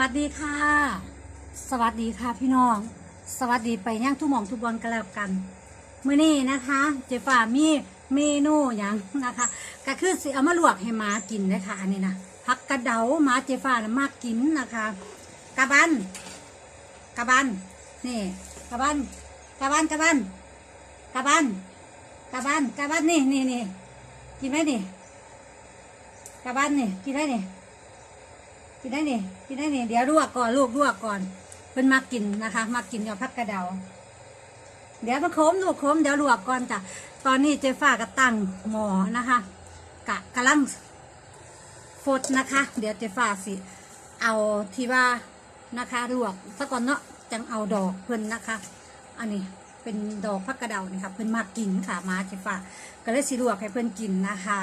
วัสดีค่ะ สวัสดีค่ะพี่น้อง สวัสดีไปย่างทุกหม่อมทุกบอลกันแล้วกันมื้อนี้นะคะ เจฟ้ามีเมนูอย่างนะคะ ก็คือสิเอามาลวกให้หมากินนะคะอันนี้นะผักกระเดาหมาเจฟ้านะมากกินนะคะกระบันกระบันนี่กระบันกระบันกระบันกระบันกระบันกระบันนี่นี่นี่กินไหมนี่กระบันนี่กินได้นี่ กินได้นี่กินได้นี่เดี๋ยวลวกก่อนลูกลวกก่อนเพิ่นมากินนะคะมากินกับพักกระเดา เดี๋ยวมันโค้มลูกโค้มเดี๋ยวลวกก่อนจ้ะตอนนี้เจ๊ฟ้าก็ตั้งหมอนะคะ กะกำลังฟดนะคะ เดี๋ยวเจ๊ฟ้าสิ เอาที่ว่านะคะลวกซะก่อนเนาะจังเอาดอกเพิ่นนะคะ อันนี้เป็นดอกพักกระเดานี่ค่ะเพิ่นมากินค่ะมาเจ๊ฟ้าก็เลยสิลวกให้เพิ่นกินนะคะ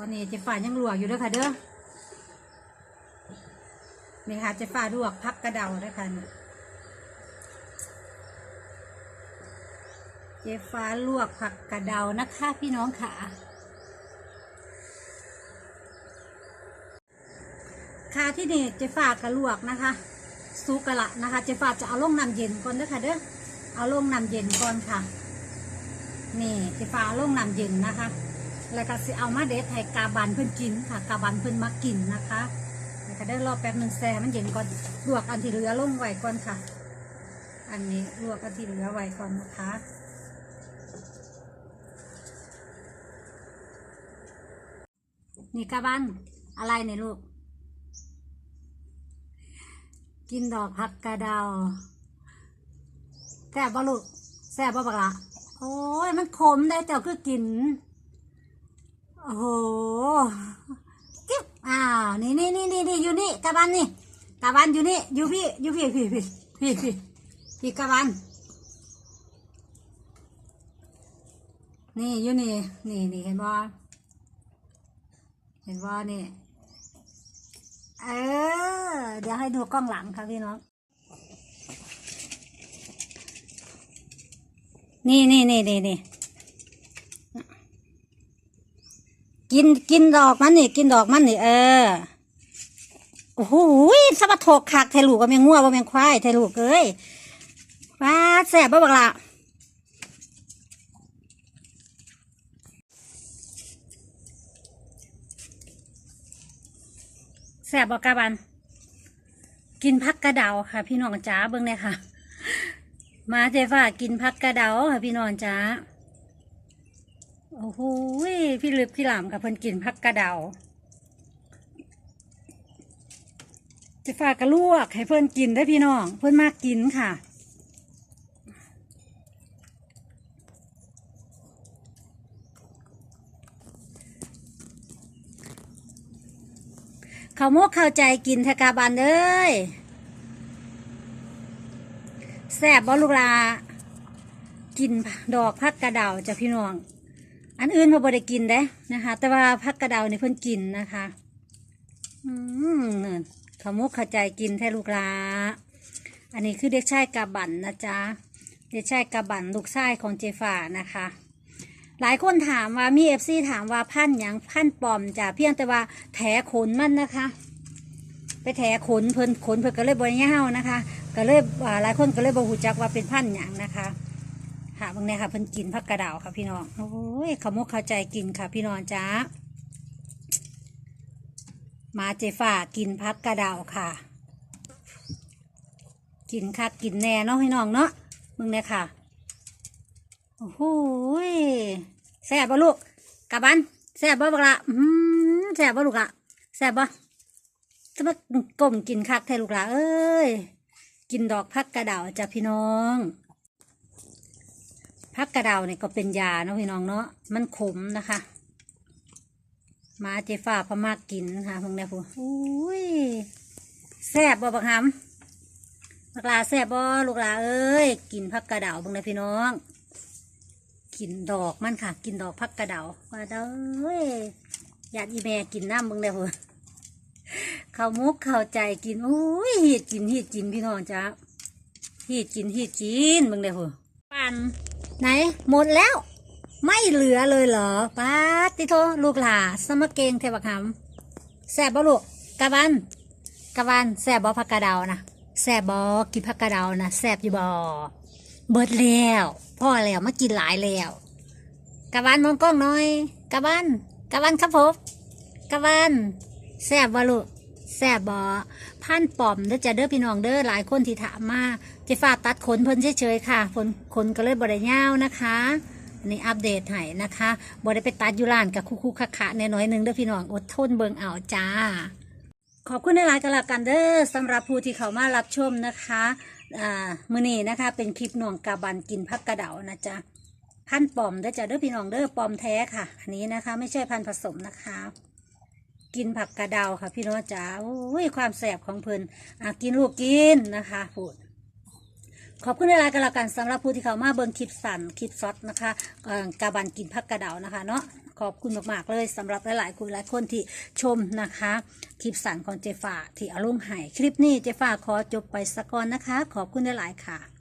ตอนนี้เจ๊ฟ้ายังลวกอยู่เด้วยค่ะเด้อนี่ค่ะเจ๊ฟ้าลวกพักกระเดาด้วยค่ะเจ๊ฟ้าลวกผักกระเดานะคะพี่น้องค่ะ ค่ะที่นี่เจ๊ฟ้ากระลวกนะคะซุกกะละนะคะเจ๊ฟ้าจะเอาลงน้ำเย็นก่อนเด้อค่ะเด้อเอาลงน้ำเย็นก่อนค่ะ นี่เจ๊ฟ้าเอาลงน้ำเย็นนะคะ แล้วก็สิเอามาเด็ดให้กาบันเพิ่อนกินค่ะ กาบันเพิ่อนมากินนะคะแล้วก็ได้รอแป๊บหนึ่งแซ่มันเย็นก่อนลวกอันที่เหลือลงไว้ก่อนค่ะ อันนี้ลวกอันที่เหลือไว้ก่อนนะคะนี่กาบันอะไรเนี่ยลูก กินดอกผักกระดาวแซ่บบ่ลูกแซ่บบ่บักละโอ้ยมันขมได้เจ้าคือกิน อ้โหกิ๊บอ้าวนี่นี่นี่นี่นี่อยู่นี่กะบันนี่กะบันอยู่นี่อยู่พี่อยู่พี่พี่พี่พี่พี่พี่กะบันนี่อยู่นี่นี่นี่เห็นบ่เห็นบ่นี่เออเดี๋ยวให้ดูกล้องหลังค่ะพี่น้องนี่นี่นี่นี่นี่ กินกินดอกมันนี่กินดอกมันนี่เออโอ้โหสะบัดถกคักไทลูกก็แมงงัวบ่แมงควายไทลูกเอ้ยว้าแสบบ่บักละแสบบ่กะบัน กินพักกระเดาค่ะ พี่น้องจ๋าเบิ่งเนี่ยค่ะ มาเจฟ้ากินพักกระเดาค่ะพี่น้องจ๋า โอ้โหพี่ลึกพี่หลามกับเพิ่นกินพักกระเดาจะฝากกระลวกให้เพิ่นกินได้พี่น้อง เพิ่นมากกินค่ะข้าวโมกข้าใจกินทากาบานเอ้ยแซ่บบ่ลูกลา กินดอกพักกระเดาจ้ะพี่น้อง อันอื่นเราบ่ได้กินเด้นะคะ แต่ว่าพักกระเดานี่เพิ่นกินนะคะ อืมนั่นขมุกขาใจกินแท้ลูกลาอันนี้คือเด็กชายกาบันนะจ๊ะเด็กชายกาบันลูกชายของเจฝ่านะคะ หลายคนถามว่ามีเอฟซีถามว่าพันธุ์หยังพันธุ์ปลอมจ้ะเพียงแต่ว่าแถขนมันนะคะ ไปแถขนเพิ่นขนเพิ่นก็เลยบริเงานะคะ ก็เลยอ่าหลายคนก็เลยบ่ฮู้จักว่าเป็นพันธุ์หยังนะคะ ค่ะบางเนี่ยค่ะเพิ่นกินผักกระดาวค่ะพี่น้องโอ้ยขมุกเข้าใจกินค่ะ พี่น้องจ้ามาเจฝ่ากินผักกระดาวค่ะ กินคักกินแน่เนาะพี่น้องเนาะมึงเนี่ยค่ะโอ้โหแซ่บบ่ลูกกลับบ้านแซ่บบ่บักละอืมแซ่บบ่ลูกละแซ่บบ่จะมากลมกินคักแท้ลูกละเอ้ยกินดอกผักกระดาวจ้ะพี่น้อง พักกระเดาเนี่ยก็เป็นยาเนาะพี่น้องเนาะมันขมนะคะ มาเจฟ้าพม่ากกินค่ะพวกเนี้ยพูอุ้ยแซ่บบ่บักหำบักลาแซ่บบ่ลูกลาเอ้ยกินพักกระเดาพวกเนี้ยพี่น้องกินดอกมันค่ะ กินดอกพักกระเดาว่าเด้อญาติอีแม่กินน้ำมึงเด้พูเข้ามุกเข้าใจกินอุ้ยฮีดกินฮีดกินพี่น้องจ้าฮีดกินฮีดกินมึงเด้พูปั่น ไหน หมดแล้ว ไม่เหลือเลยเหรอป้าติโทลูกหลาสมเกงเทวคำแสบบ่ลูกกะวันกะวันแสบบ่ผักกระเดานะแสบบ่กินผักกระเดานะแสบอยู่บ่เบิดแล้วพ่อแล้วมากินหลายแล้วกะวันมองกล้องหน่อยกะวันกะวันครับผมกะวันแสบบ่ลูก แสบบ่พันปอมเด้อจะเด้อพี่น้องเด้อหลายคนที่ถามมาจะฝากตัดขนเพิ่นเฉยๆค่ะขนขนก็เลยบ่ได้ยาวนะคะนนี้อัปเดตให้นะคะบ่ได้ไปตัดยูรานกับคุกๆคะๆแน่น้อยนึงเด้อพี่น้องอดทนเบิงเอาจ้า ขอบคุณในไลน์กันละกันเด้อสำหรับผู้ที่เข้ามารับชมนะคะอ่ามือนี้นะคะเป็นคลิปหน่วงกาบันกินพักกระเดานะจ๊ะพันต์ปอมเด้อจ้ะเด้อพี่น้องเด้อปอมแท้ค่ะ อันนี้นะคะ ไม่ใช่พันผสมนะคะ กินผักกระเดาค่ะ พี่น้องจ๋าโอ้ยความแสบของเพิ่นอะกินลูกกินนะคะพูดขอบคุณในรายกันละกันสำหรับผู้ที่เข้ามาเบิ่งคลิปสั่นคลิปซอดนะคะกาบันกินพักกระเดานะคะเนาะขอบคุณมากๆเลยสำหรับหลายๆคนหลายคนที่ชมนะคะ คลิปสั่นของเจฟ้าที่อาลงให้คลิปนี้เจฟ้าขอจบไปสะก่อนนะคะ ขอบคุณหลายๆค่ะ